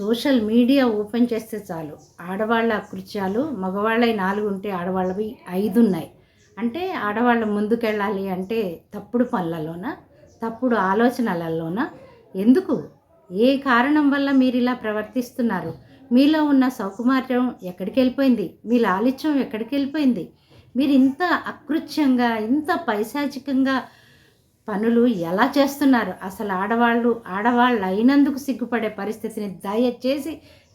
Social media open చేస్తే చాలు. ఆడవాళ్ళ కృత్యాలు మగవాళ్ళవి నాలుగు ఉంటే ఆడవాళ్ళవి ఐదు ఉన్నాయి అంటే ఆడవాళ్ళు ముందుకెళ్ళాలి అంటే తప్పుడు పనులలోన తప్పుడు ఆలోచనలలోన ఎందుకు? ఏ కారణం వల్ల మీరు ఇలా ప్రవర్తిస్తున్నారు? మీలో ఉన్న సౌకుమార్యం ఎక్కడికి వెళ్ళిపోయింది మీ లాలిత్యం ఎక్కడికి వెళ్ళిపోయింది మీరు ఇంత అకృత్యంగా ఇంత పైశాచికంగా పనులు ఎలా చేస్తున్నారు? అసలు ఆడవాళ్ళు ఆడవాళ్ళు అయినందుకు సిగ్గుపడే పరిస్థితిని దయచేసి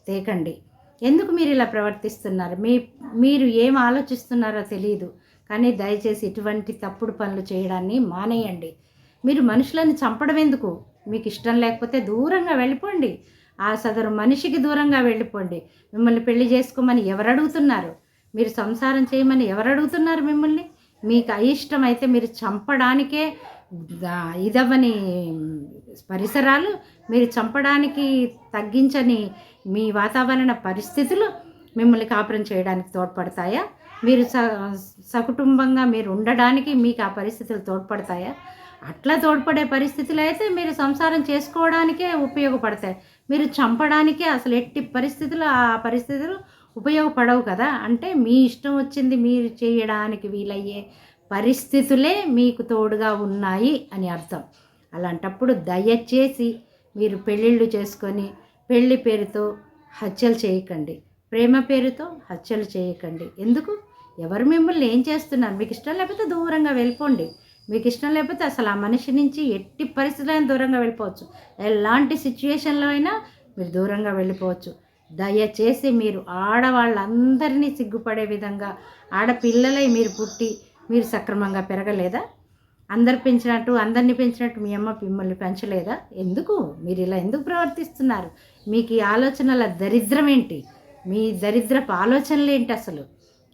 తేకండి. ఎందుకు మీరు ఇలా ప్రవర్తిస్తున్నారు? మీ మీరు ఏం ఆలోచిస్తున్నారో తెలియదు కానీ దయచేసి ఇటువంటి తప్పుడు పనులు చేయడాన్ని మానేయండి. మీరు మనుషులను చంపడం ఎందుకు? మీకు ఇష్టం లేకపోతే దూరంగా వెళ్ళిపోండి. ఆ సదరు మనిషికి దూరంగా వెళ్ళిపోండి. మిమ్మల్ని పెళ్ళి చేసుకోమని ఎవరు అడుగుతున్నారు మీరు సంసారం చేయమని ఎవరు అడుగుతున్నారు మిమ్మల్ని? మీకు అయిష్టం అయితే మీరు చంపడానికే ఇదవని ఇదవ్వని పరిసరాలు మీరు చంపడానికి తగ్గించని మీ వాతావరణ పరిస్థితులు మిమ్మల్ని కాపురం చేయడానికి తోడ్పడతాయా? మీరు స సకుటుంబంగా మీరు ఉండడానికి మీకు ఆ పరిస్థితులు తోడ్పడతాయా? అట్లా తోడ్పడే పరిస్థితులు అయితే మీరు సంసారం చేసుకోవడానికే ఉపయోగపడతాయి. మీరు చంపడానికే అసలు ఎట్టి పరిస్థితులు ఆ పరిస్థితులు ఉపయోగపడవు కదా. అంటే మీ ఇష్టం వచ్చింది మీరు చేయడానికి వీలయ్యే పరిస్థితులే మీకు తోడుగా ఉన్నాయి అని అర్థం. అలాంటప్పుడు దయచేసి మీరు పెళ్ళిళ్ళు చేసుకొని పెళ్ళి పేరుతో హత్యలు చేయకండి. ప్రేమ పేరుతో హత్యలు చేయకండి. ఎందుకు? ఎవరు మిమ్మల్ని ఏం చేస్తున్నారు? మీకు ఇష్టం లేకపోతే దూరంగా వెళ్ళిపోండి. మీకు ఇష్టం లేకపోతే అసలు ఆ మనిషి నుంచి ఎట్టి పరిస్థితులైనా దూరంగా వెళ్ళిపోవచ్చు. ఎలాంటి సిచ్యుయేషన్లో అయినా మీరు దూరంగా వెళ్ళిపోవచ్చు. దయచేసి మీరు ఆడవాళ్ళందరినీ సిగ్గుపడే విధంగా ఆడపిల్లలై మీరు పుట్టి మీరు సక్రమంగా పెరగలేదా? అందరు పెంచినట్టు అందరినీ పెంచినట్టు మీ అమ్మ మిమ్మల్ని పెంచలేదా? ఎందుకు? మీరు ఇలా ఎందుకు ప్రవర్తిస్తున్నారు? మీకు ఈ ఆలోచనల దరిద్రం ఏంటి? మీ దరిద్రపు ఆలోచనలు ఏంటి అసలు?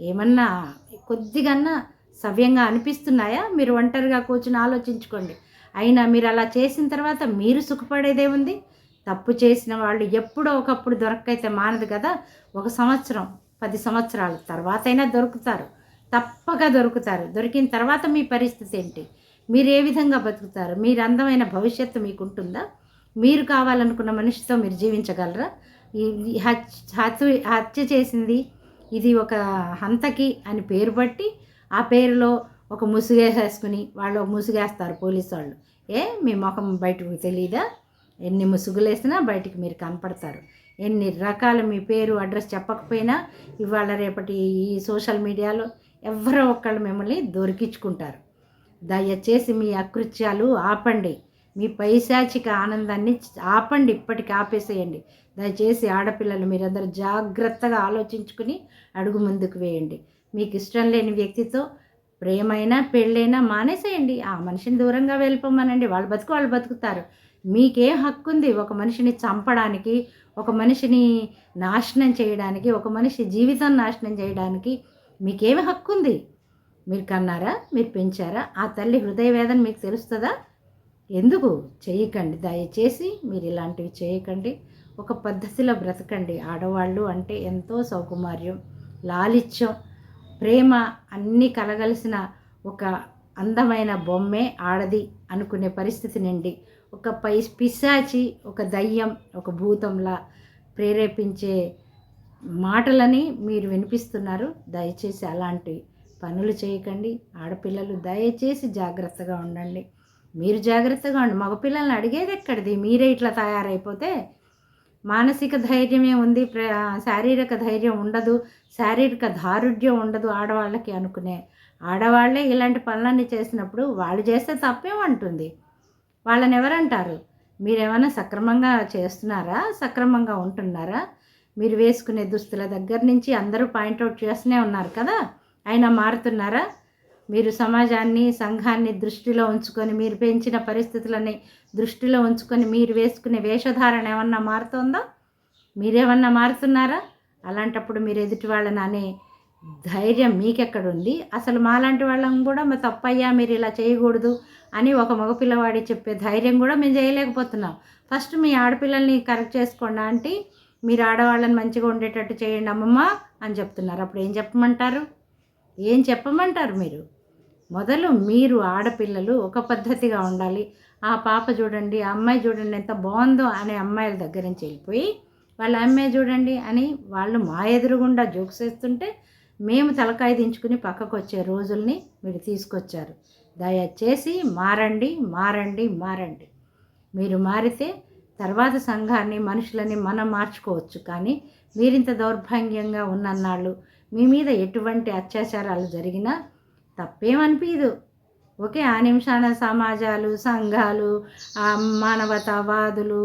ఏమన్నా కొద్దిగన్నా సవ్యంగా అనిపిస్తున్నాయా? మీరు ఒంటరిగా కూర్చుని ఆలోచించుకోండి. అయినా మీరు అలా చేసిన తర్వాత మీరు సుఖపడేదే ఉంది. తప్పు చేసిన వాళ్ళు ఎప్పుడో ఒకప్పుడు దొరకైతే మానదు కదా? ఒక సంవత్సరం పది సంవత్సరాల తర్వాత అయినా దొరుకుతారు. తప్పక దొరుకుతారు. దొరికిన తర్వాత మీ పరిస్థితి ఏంటి? మీరు ఏ విధంగా బతుకుతారు? మీరు అందమైన భవిష్యత్తు మీకు ఉంటుందా మీరు కావాలనుకున్న మనిషితో మీరు జీవించగలరా? ఈ హత్య హత్య చేసింది ఇది ఒక హంతకి అని పేరు బట్టి ఆ పేరులో ఒక ముసుగేసేసుకుని వాళ్ళు ముసుగేస్తారు పోలీసు వాళ్ళు. ఏ మీ ముఖం బయటకు తెలియదా ఎన్ని ముసుగులేసినా బయటికి మీరు కనపడతారు. ఎన్ని రకాల మీ పేరు అడ్రస్ చెప్పకపోయినా ఇవాళ రేపటి ఈ సోషల్ మీడియాలో ఎవరో ఒకళ్ళు మిమ్మల్ని దొరికించుకుంటారు. దయచేసి మీ అకృత్యాలు ఆపండి. మీ పైశాచిక ఆనందాన్ని ఆపండి ఇప్పటికి ఆపేసేయండి. దయచేసి ఆడపిల్లలు మీరందరూ జాగ్రత్తగా ఆలోచించుకుని అడుగు ముందుకు వేయండి. మీకు ఇష్టం లేని వ్యక్తితో ప్రేమైనా పెళ్ళైనా మానేసేయండి. ఆ మనిషిని దూరంగా వెళ్ళిపోమనండి. వాళ్ళు బతుకు వాళ్ళు బతుకుతారు. మీకేం హక్కు ఉంది ఒక మనిషిని చంపడానికి ఒక మనిషిని నాశనం చేయడానికి ఒక మనిషి జీవితం నాశనం చేయడానికి మీకేమి హక్కు ఉంది మీరు కన్నారా? మీరు పెంచారా? ఆ తల్లి హృదయ వేదన మీకు తెలుస్తుందా? ఎందుకు? చేయకండి. దయచేసి మీరు ఇలాంటివి చేయకండి. ఒక పద్ధతిలో బ్రతకండి. ఆడవాళ్ళు అంటే ఎంతో సౌకుమార్యం లాలిత్యం ప్రేమ అన్నీ కలగలిసిన ఒక అందమైన బొమ్మే ఆడది అనుకునే పరిస్థితి నుండి ఒక పై పిశాచి ఒక దయ్యం ఒక భూతంలా ప్రేరేపించే మాటలని మీరు వినిపిస్తున్నారు దయచేసి అలాంటి పనులు చేయకండి. ఆడపిల్లలు దయచేసి జాగ్రత్తగా ఉండండి. మీరు జాగ్రత్తగా ఉండి మగపిల్లల్ని అడిగేది ఎక్కడిది? మీరే ఇట్లా తయారైపోతే మానసిక ధైర్యమే ఉంది ప్ర శారీరక ధైర్యం ఉండదు శారీరక దారుఢ్యం ఉండదు ఆడవాళ్ళకి అనుకునే. ఆడవాళ్ళే ఇలాంటి పనులన్నీ చేసినప్పుడు వాళ్ళు చేస్తే తప్పేమంటుంది వాళ్ళని ఎవరంటారు? మీరేమైనా సక్రమంగా చేస్తున్నారా? సక్రమంగా ఉంటున్నారా? మీరు వేసుకునే దుస్తుల దగ్గర నుంచి అందరూ పాయింట్అవుట్ చేస్తూనే ఉన్నారు కదా? అయినా మారుతున్నారా? మీరు సమాజాన్ని సంఘాన్ని దృష్టిలో ఉంచుకొని మీరు పెంచిన పరిస్థితులని దృష్టిలో ఉంచుకొని మీరు వేసుకునే వేషధారణ ఏమన్నా మారుతుందో? మీరేమన్నా మారుతున్నారా? అలాంటప్పుడు మీరు ఎదుటి వాళ్ళని అనే ధైర్యం మీకెక్కడుంది? అసలు మాలాంటి వాళ్ళం కూడా మా తప్పయ్యా మీరు ఇలా చేయకూడదు అని ఒక మగపిల్లవాడి చెప్పే ధైర్యం కూడా మేము చేయలేకపోతున్నాం. ఫస్ట్ మీ ఆడపిల్లల్ని కరెక్ట్ చేసుకోండి ఆంటీ. మీరు ఆడవాళ్ళని మంచిగా ఉండేటట్టు చేయండి అమ్మమ్మ అని చెప్తున్నారు. అప్పుడు ఏం చెప్పమంటారు? ఏం చెప్పమంటారు మీరు? మొదలు మీరు ఆడపిల్లలు ఒక పద్ధతిగా ఉండాలి. ఆ పాప చూడండి ఆ అమ్మాయి చూడండి ఎంత బాగుందో అనే అమ్మాయిల దగ్గర నుంచి వెళ్ళిపోయి వాళ్ళ అమ్మాయి చూడండి అని వాళ్ళు మా ఎదురుగుండా జోక్స్ వేస్తుంటే మేము తలకాయ దించుకుని పక్కకు వచ్చే రోజుల్ని మీరు తీసుకొచ్చారు. దయచేసి మారండి మారండి మారండి. మీరు మారితే తర్వాత సంఘాన్ని మనుషులని మనం మార్చుకోవచ్చు. కానీ మీరింత దౌర్భాగ్యంగా ఉన్నన్నాళ్ళు మీ మీద ఎటువంటి అత్యాచారాలు జరిగినా తప్పేమనిపించదు ఓకే ఆ నిమిషాన సమాజాలు సంఘాలు మానవతావాదులు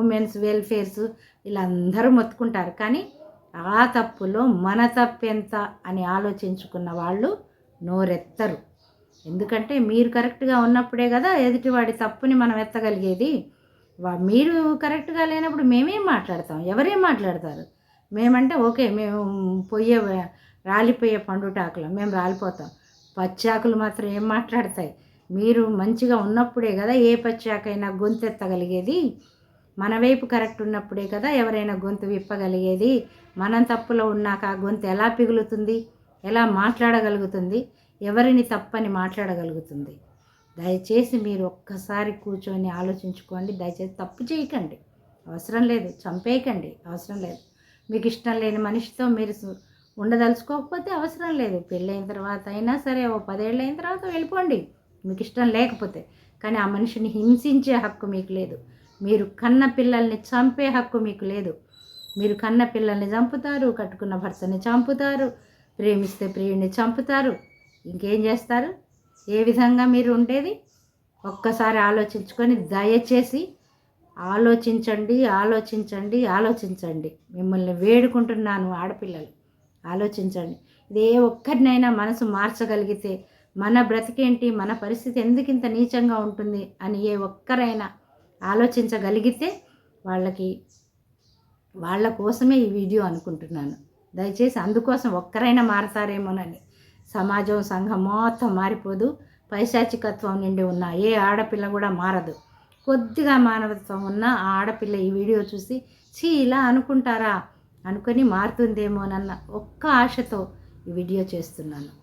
ఉమెన్స్ వెల్ఫేర్స్ వీళ్ళందరూ మొత్తుకుంటారు. కానీ ఆ తప్పులో మన తప్పెంత అని ఆలోచించుకున్న వాళ్ళు నోరెత్తరు. ఎందుకంటే మీరు కరెక్ట్గా ఉన్నప్పుడే కదా ఎదుటివాడి తప్పుని మనం ఎత్తగలిగేది. మీరు కరెక్ట్గా లేనప్పుడు మేమేం మాట్లాడతాం? ఎవరేం మాట్లాడతారు? మేమంటే ఓకే మేము పొయ్యే రాలిపోయే పండుటాకులు మేము రాలిపోతాం. పచ్చాకులు మాత్రం ఏం మాట్లాడతాయి? మీరు మంచిగా ఉన్నప్పుడే కదా ఏ పచ్చాకైనా గొంతెత్తగలిగేది మన వైపు కరెక్ట్ ఉన్నప్పుడే కదా ఎవరైనా గొంతు విప్పగలిగేది? మనం తప్పులో ఉన్నాక ఆ గొంతు ఎలా పిగులుతుంది? ఎలా మాట్లాడగలుగుతుంది? ఎవరిని తప్పని మాట్లాడగలుగుతుంది? దయచేసి మీరు ఒక్కసారి కూర్చొని ఆలోచించుకోండి. దయచేసి తప్పు చేయకండి. అవసరం లేదు. చంపేయకండి. అవసరం లేదు. మీకు ఇష్టం లేని మనిషితో మీరు ఉండదలుచుకోకపోతే అవసరం లేదు. పెళ్ళైన తర్వాత అయినా సరే ఓ పదేళ్ళు అయిన తర్వాత వెళ్ళిపోండి. మీకు ఇష్టం లేకపోతే. కానీ ఆ మనిషిని హింసించే హక్కు మీకు లేదు. మీరు కన్న పిల్లల్ని చంపే హక్కు మీకు లేదు. మీరు కన్న పిల్లల్ని చంపుతారు కట్టుకున్న భర్తని చంపుతారు ప్రేమిస్తే ప్రియుడిని చంపుతారు. ఇంకేం చేస్తారు? ఏ విధంగా మీరు ఉండేది ఒక్కసారి ఆలోచించుకొని దయచేసి ఆలోచించండి ఆలోచించండి ఆలోచించండి. మిమ్మల్ని వేడుకుంటున్నాను ఆడపిల్లలు. ఆలోచించండి. ఇదే ఒక్కరినైనా మనసు మార్చగలిగితే మన బ్రతికేంటి మన పరిస్థితి ఎందుకు ఇంత నీచంగా ఉంటుంది అని ఏ ఒక్కరైనా ఆలోచించగలిగితే వాళ్ళకి వాళ్ళ కోసమే ఈ వీడియో అనుకుంటున్నాను. దయచేసి అందుకోసం ఒక్కరైనా మారతారేమోనని. సమాజం సంఘం మొత్తం మారిపోదు. పైశాచికత్వం నిండి ఉన్న ఏ ఆడపిల్ల కూడా మారదు. కొద్దిగా మానవత్వం ఉన్న ఆ ఆడపిల్ల ఈ వీడియో చూసి చీ ఇలా అనుకుంటారా? అనుకొని మారుతుందేమోనన్న ఒక్క ఆశతో ఈ వీడియో చేస్తున్నాను.